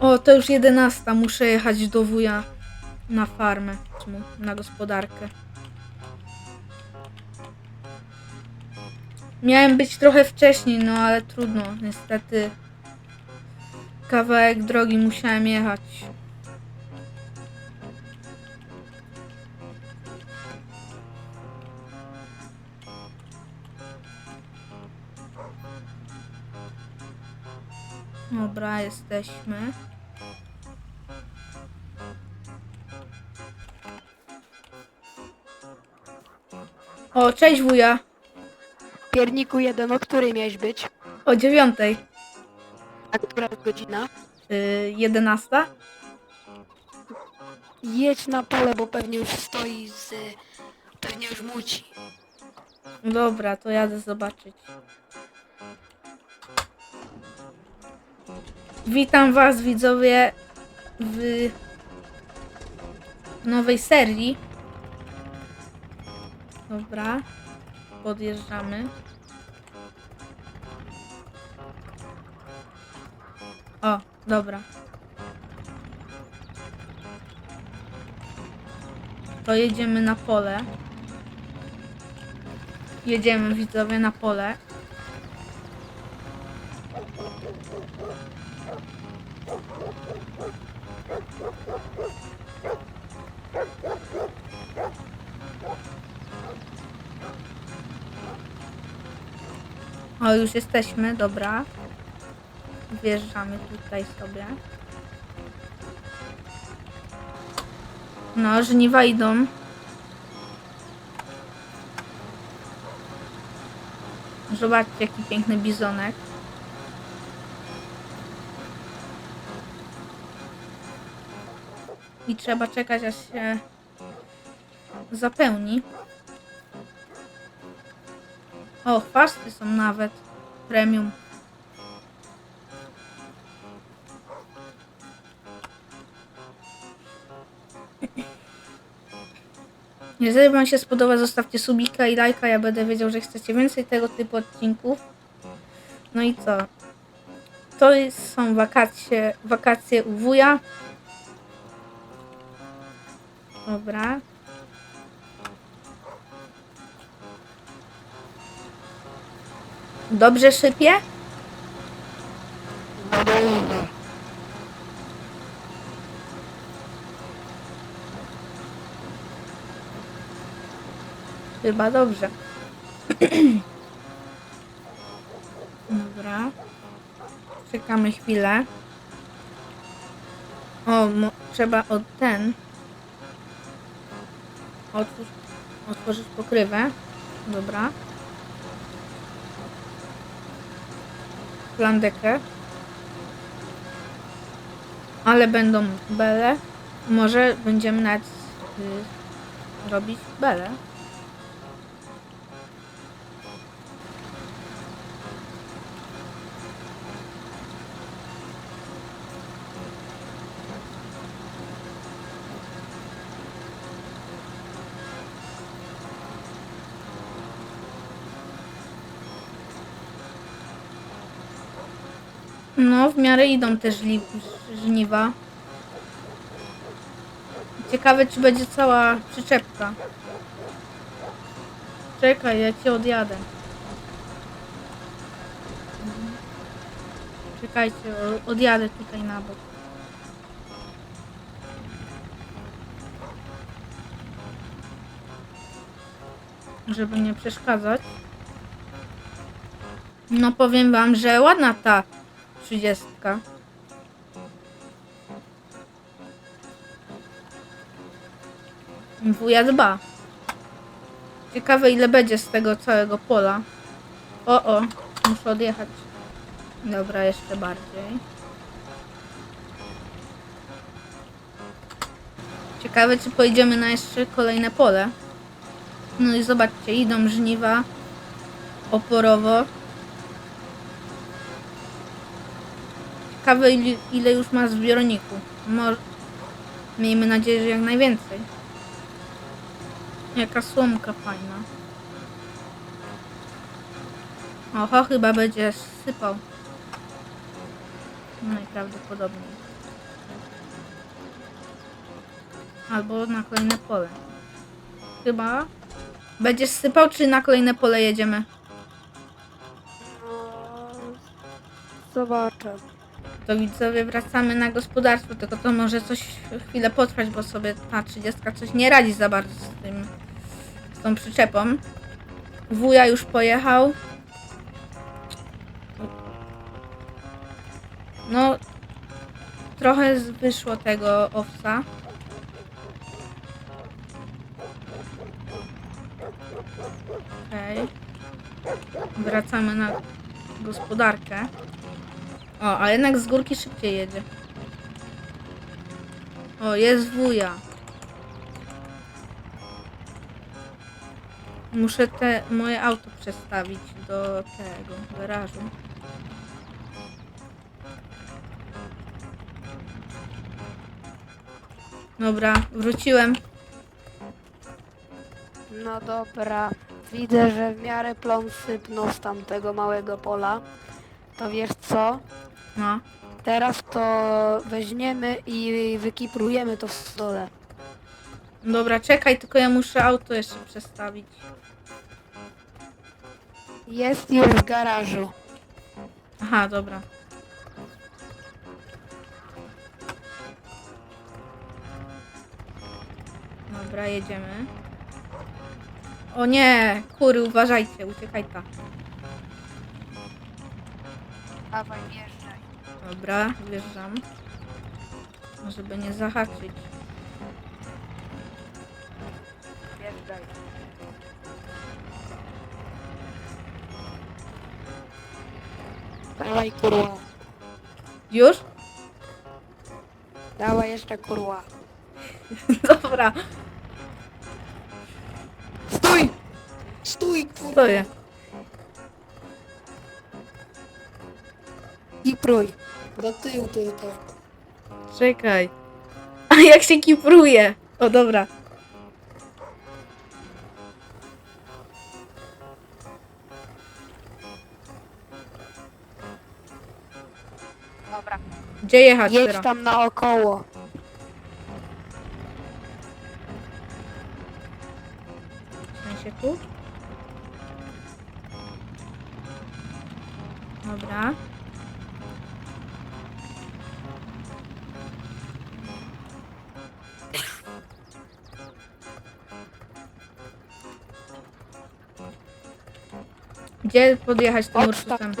O, to już 11. Muszę jechać do wuja na farmę, na gospodarkę. Miałem być trochę wcześniej, no ale trudno. Niestety kawałek drogi musiałem jechać. Dobra, jesteśmy. O, cześć wuja. Pierniku jeden, o której miałeś być? O dziewiątej. A która jest godzina? Yy, jedenasta? Jedź na pole, bo pewnie już stoi z... Pewnie już muci. Dobra, to jadę zobaczyć. Witam was widzowie w nowej serii. Dobra. Podjeżdżamy. O, dobra. To jedziemy na pole. Jedziemy widzowie na pole. O, już jesteśmy, dobra. Wjeżdżamy tutaj sobie. No, żniwa idą. Zobaczcie, jaki piękny bizonek. I trzeba czekać, aż się zapełni. O, chwasty są nawet. Premium. Jeżeli Wam się spodoba, zostawcie subika i lajka. Ja będę wiedział, że chcecie więcej tego typu odcinków. No i co? To są wakacje, wakacje u wuja. Dobra. Dobrze sypie? Chyba dobrze. Dobra. Czekamy chwilę. O, trzeba od ten. Otwórz, otworzyć pokrywę. Dobra. Plandekę. Ale będą bele. Może będziemy nawet y, robić bele. No, w miarę idą te żli- żniwa. Ciekawe, czy będzie cała przyczepka. Czekaj, ja cię odjadę. Czekajcie, odjadę tutaj na bok. Żeby nie przeszkadzać. No powiem wam, że ładna ta trzydziestka. Wuja dba. Ciekawe ile będzie z tego całego pola. O, o, muszę odjechać. Dobra, jeszcze bardziej. Ciekawe, czy pojedziemy na jeszcze kolejne pole. No i zobaczcie, idą żniwa oporowo. Ciekawe ile, ile już ma w zbiorniku. Mo- Miejmy nadzieję, że jak najwięcej. Jaka słomka fajna. Oho, chyba będzie sypał. Najprawdopodobniej. Albo na kolejne pole. Chyba. Będziesz sypał, czy na kolejne pole jedziemy? Zobaczę. To widzowie wracamy na gospodarstwo, tylko to może coś chwilę potrwać, bo sobie ta 30 coś nie radzi za bardzo z tym, z tą przyczepą. Wuja już pojechał. No, trochę wyszło tego owca. Okej. Wracamy na gospodarkę. O, a jednak z górki szybciej jedzie. O, jest wuja. Muszę te moje auto przestawić do tego garażu. Dobra, wróciłem. No dobra. Widzę, że w miarę plon sypnął z tamtego małego pola. To wiesz co? No. Teraz to weźmiemy i wykiprujemy to w stole. Dobra, czekaj, tylko ja muszę auto jeszcze przestawić. Jest już w garażu. Aha, dobra. Dobra, jedziemy. O nie, kury, uważajcie, uciekaj ta. Dawaj, wjeżdżaj. Dobra, wjeżdżam. Żeby nie zahaczyć. Wjeżdżaj. Dawaj kurwa. Już? Dawaj jeszcze kurwa. Dobra, Stój! Stój kurwa. stoję. Kipruj. Do tyłu tylko. Czekaj. A jak się kipruje? O, dobra. Dobra. Gdzie jechać Jedź teraz? tam naokoło. Gdzie podjechać tym Ursusem?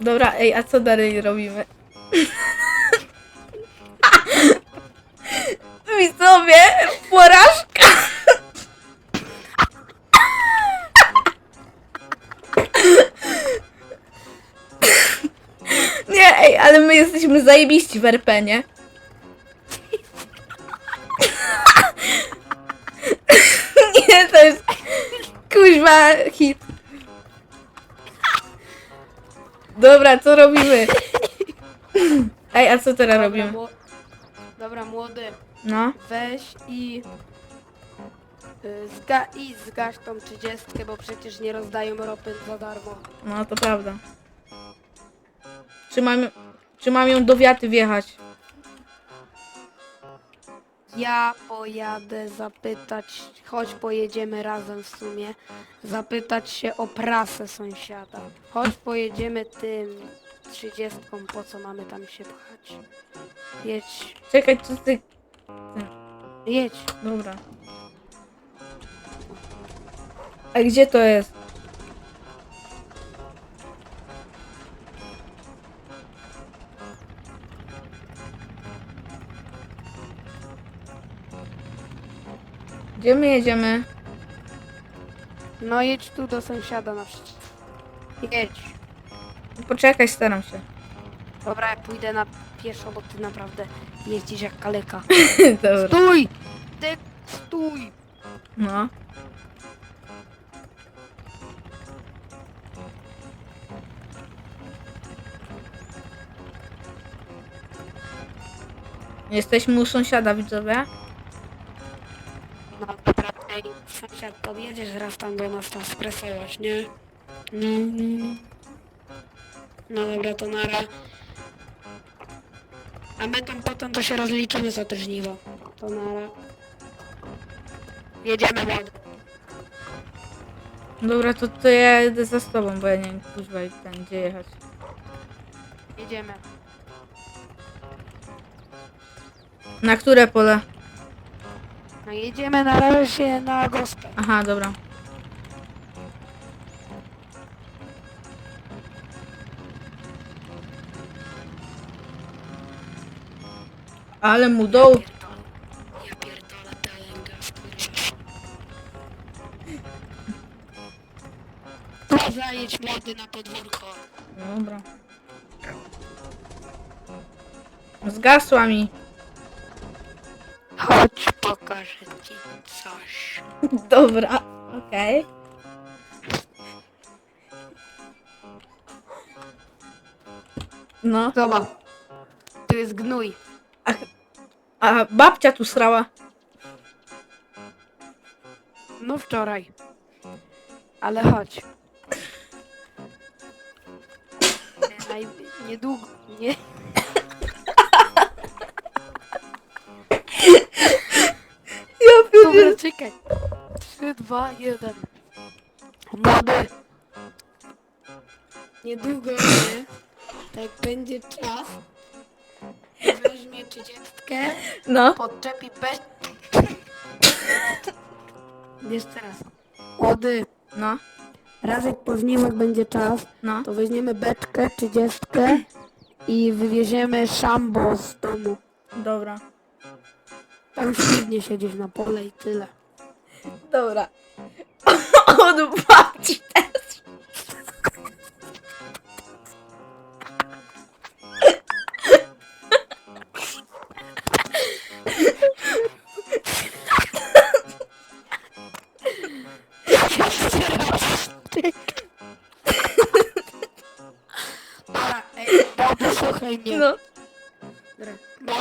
Dobra, ej, a co dalej robimy? Widzowie, porażka! Nie, ej, ale my jesteśmy zajebiści w RP? Nie, Dobra, co robimy? Ej, a co teraz Dobra, robimy? mło- Dobra, młody. No, Weź i... y, Zga i zgaś tą trzydziestkę, bo przecież nie rozdają ropy za darmo. no to prawda. Czy mam, czy mam ją do wiaty wjechać? Ja pojadę zapytać, choć pojedziemy razem w sumie, zapytać się o prasę sąsiada. Chodź pojedziemy tym trzydziestką, po co mamy tam się pchać. Jedź, Czekaj, co ty... jedź. Dobra. A gdzie to jest? Gdzie my jedziemy? No jedź tu do sąsiada na przecież. Jedź. Poczekaj, staram się. Dobra, ja pójdę na pieszo, bo ty naprawdę jeździsz jak kaleka. Dobra. Stój! Ty stój! No. Jesteśmy u sąsiada, widzowie. Podjedziesz raz tam do nas tam stresować, nie? No, dobra, to nara. A my tam potem to się rozliczymy za te żniwo. To nara. Jedziemy młody. Dobra, to, to ja jedę za tobą, bo ja nie wiem, kuźwa, ten, gdzie jechać. Jedziemy. Na które pole? No jedziemy na razie na gospę. Aha, dobra. Ale mu doł. Ja pierdolę telengas, kurwa. Zajedź młody na podwórko. Dobra. Zgasła mi. Pokażę ci coś. Dobra, okej. No, Zobacz. Tu jest gnój. a babcia tu srała. No wczoraj. Ale chodź. Naj... Niedługo. Nie. Czekaj. 3, 2, 1. Młody. Niedługo, nie? Tak będzie czas. Weźmie trzydziestkę, No, podczepi bez... Jeszcze raz. Młody. no, Raz jak po żniwach będzie czas, no. to weźmiemy beczkę, trzydziestkę i wywieziemy szambo z domu. Dobra. Tam świetnie siedzieć na pole i tyle. Dobra. Od babci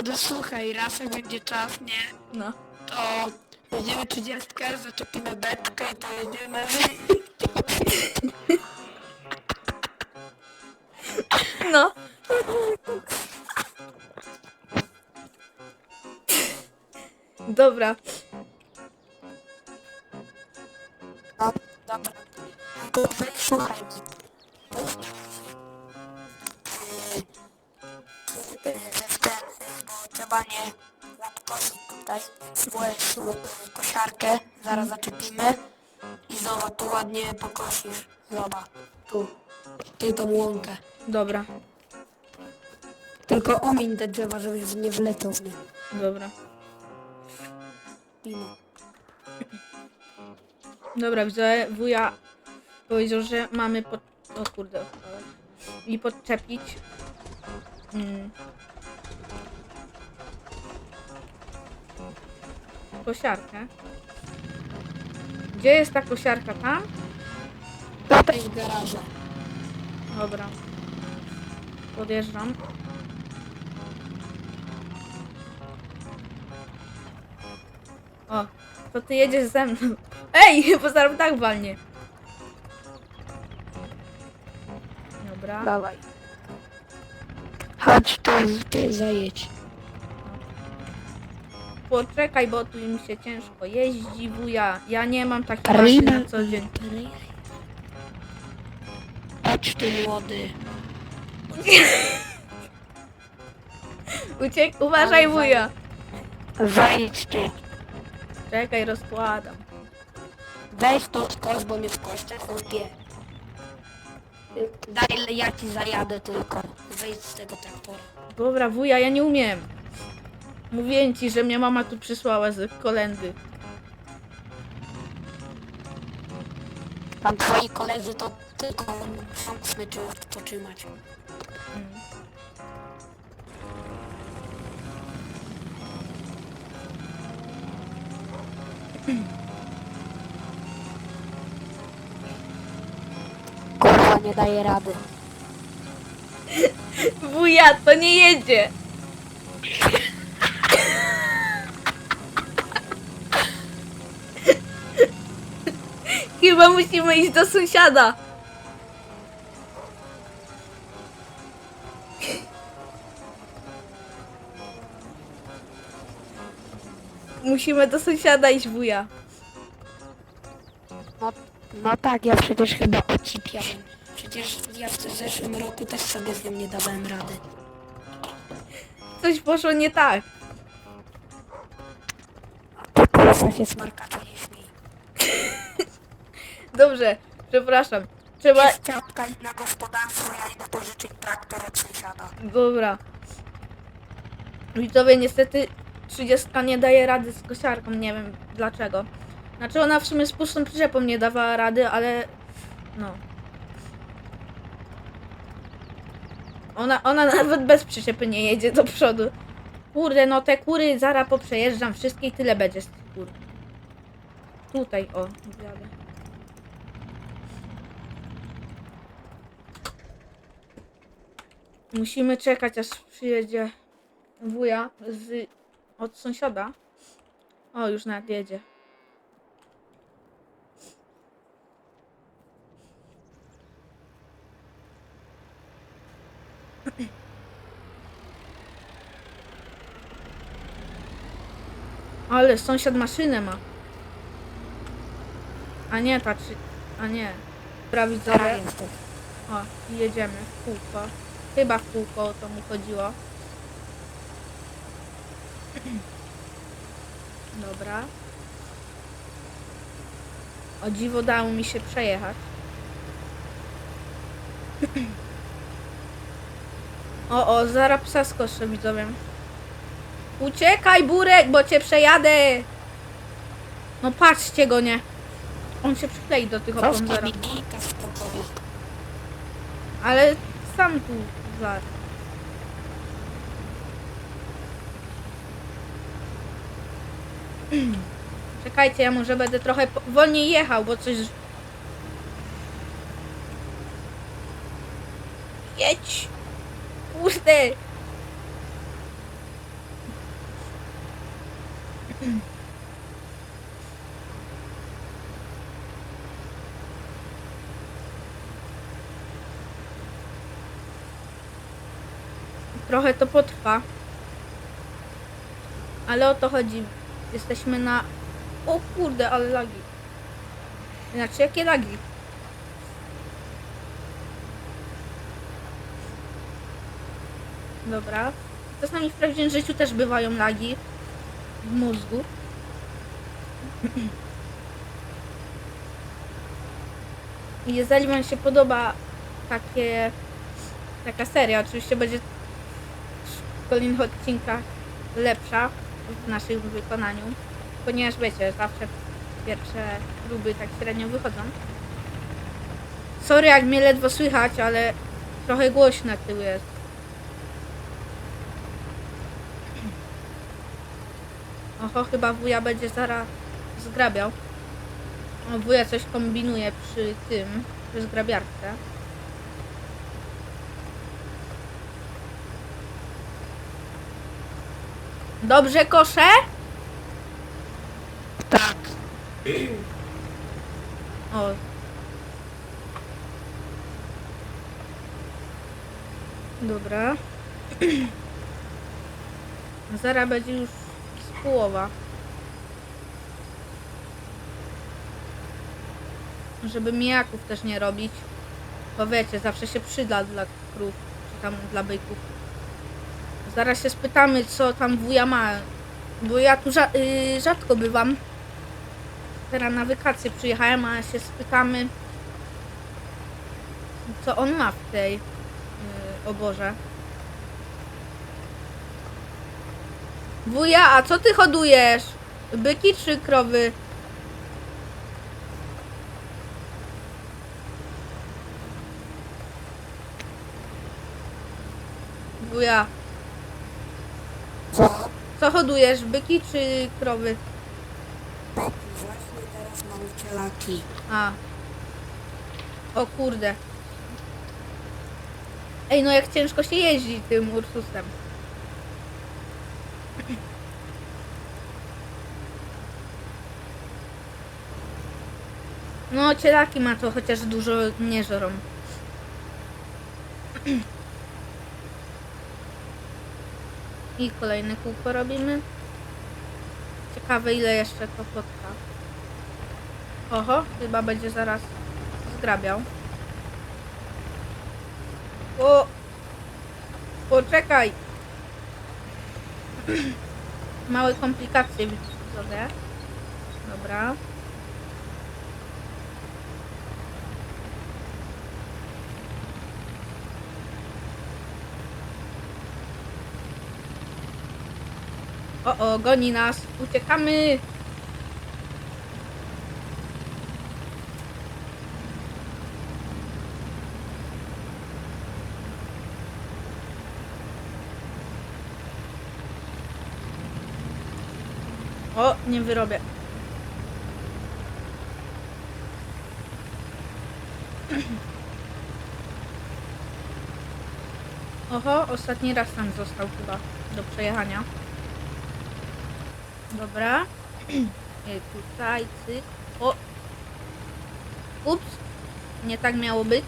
Młody, słuchaj, raz jak będzie czas, nie? no. To weźmiemy trzydziestkę, zaczepimy beczkę i pojedziemy. No. Dobra. No, dobra. To weź, słuchaj mnie. Trzeba nie nadkosić tutaj Włeś kosiarkę, zaraz zaczepimy i zobacz, tu ładnie pokosisz. Zobacz, tu, ty tą łąkę. Dobra. Tylko omiń te drzewa, żebyś nie wleciał w nie. Dobra. Mimo. Dobra, widzę, wuja powiedział, że mamy pod... O kurde, odpalać. I podczepić. Mm. Kosiarkę. Gdzie jest ta kosiarka? Tam? Tutaj w garażu. Dobra. Podjeżdżam. O, to ty jedziesz ze mną. Ej, bo zaraz tak walnie. Dobra. Dawaj. Chodź tu, ty zajedź. Poczekaj, bo tu mi się ciężko jeździ, wuja. Ja nie mam takich maszyn na co dzień. Chodź tu młody. Uciek, uważaj, wuja. Zajedź tu. Czekaj, rozkładam. Weź to skos, bo mnie w kościach chłopie. Daj, ja ci zajadę tylko. Wejdź z tego traktora. Dobra, wuja, ja nie umiem. Mówiłem ci, że mnie mama tu przysłała z kolendy. Tam twoi koledzy to tylko są smyczy potrzymać. Kurwa nie daje rady. Wuja, to nie jedzie. Chyba musimy iść do sąsiada. Musimy do sąsiada iść wuja. No, no tak, ja przecież chyba ocipiałem. Przecież ja w zeszłym roku też sobie z nią nie dawałem rady. Coś poszło nie tak. Nie śmiej. Dobrze, przepraszam. Trzeba... Jest ciapka na gospodarstwo, ja idę pożyczyć traktor od sąsiada. Dobra. Widzowie, niestety 30 nie daje rady z kosiarką, nie wiem dlaczego. Znaczy ona w sumie z pustą przyczepą nie dawała rady, ale no. Ona, ona nawet bez przyczepy nie jedzie do przodu. Kurde, no te kury zaraz poprzejeżdżam wszystkie i tyle będzie z kur. Tutaj, o, jadę. Musimy czekać, aż przyjedzie wuja z, od sąsiada. O, już nawet jedzie. Ale sąsiad maszynę ma. A nie, ta czy... A nie. Prawi Zaraz jestem. o, i jedziemy w kółko. Chyba w kółko o to mu chodziło. Dobra. O dziwo dało mi się przejechać. O, o, zaraz psa skoszę widzowie. Uciekaj, Burek, bo cię przejadę! No patrzcie go, nie. On się przyklei do tych opon zaraz. Ale sam tu zaraz. Czekajcie, ja może będę trochę wolniej jechał, bo coś... Jedź! Kurde! Trochę to potrwa. Ale o to chodzi. Jesteśmy na... O kurde, ale lagi. Znaczy, jakie lagi? Dobra. Czasami w prawdziwym życiu też bywają lagi w mózgu. Jeżeli Wam się podoba takie, taka seria, oczywiście będzie kolejnych odcinkach lepsza w naszym wykonaniu, ponieważ wiecie, zawsze pierwsze próby tak średnio wychodzą. Sorry jak mnie ledwo słychać, ale trochę głośno tył jest. Oho, chyba wuja będzie zaraz zgrabiał. Wuja coś kombinuje przy tym, przy zgrabiarce. Dobrze koszę? Tak. O. Dobra. Zara będzie już z połowa. Żeby mijaków też nie robić. Bo wiecie, zawsze się przyda dla krów, czy tam dla byków. Zaraz się spytamy, co tam wuja ma. Bo ja tu rza- y, rzadko bywam teraz na wykację przyjechałem, a się spytamy, co on ma w tej yy, oborze. Wuja, a co ty hodujesz? Byki czy krowy? Wuja, Co? co hodujesz? Byki czy krowy? Właśnie teraz mam cielaki. A. O kurde. Ej, no jak ciężko się jeździ tym Ursusem. No, cielaki ma to chociaż dużo nie. I kolejne kółko robimy. Ciekawe ile jeszcze to potrwa. Oho, chyba będzie zaraz zgrabiał. O! Poczekaj! Małe komplikacje widzę. Dobra. O, o, goni nas. Uciekamy. O, nie wyrobię. Oho, ostatni raz tam został chyba do przejechania. Dobra. I tutaj, cyk. O! Ups! Nie tak miało być.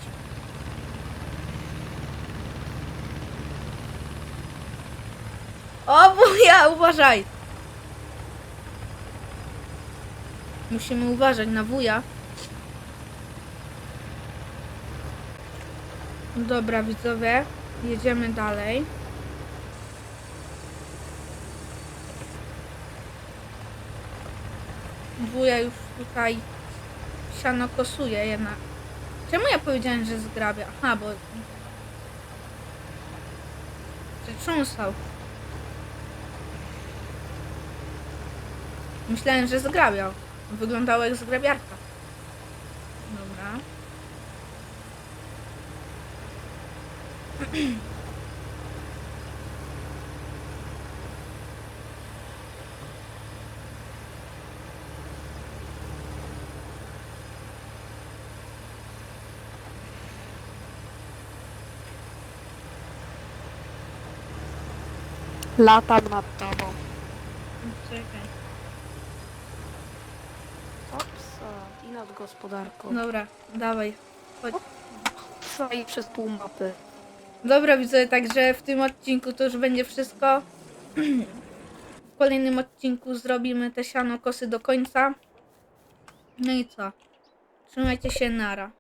O, wuja, uważaj! Musimy uważać na wuja. Dobra, widzowie. Jedziemy dalej. Wuja już tutaj siano kosuje jednak. Czemu ja powiedziałem, że zgrabia? Aha, bo... Przetrząsał. Myślałem, że zgrabiał. Wyglądało jak zgrabiarka. Dobra. Latam nad tobą. Czekaj. Opsa. I nad gospodarką. Dobra, dawaj. Chodź. I przez pół mapy. Dobra, widzę, także w tym odcinku to już będzie wszystko. W kolejnym odcinku zrobimy te siano kosy do końca. No i co? Trzymajcie się, nara.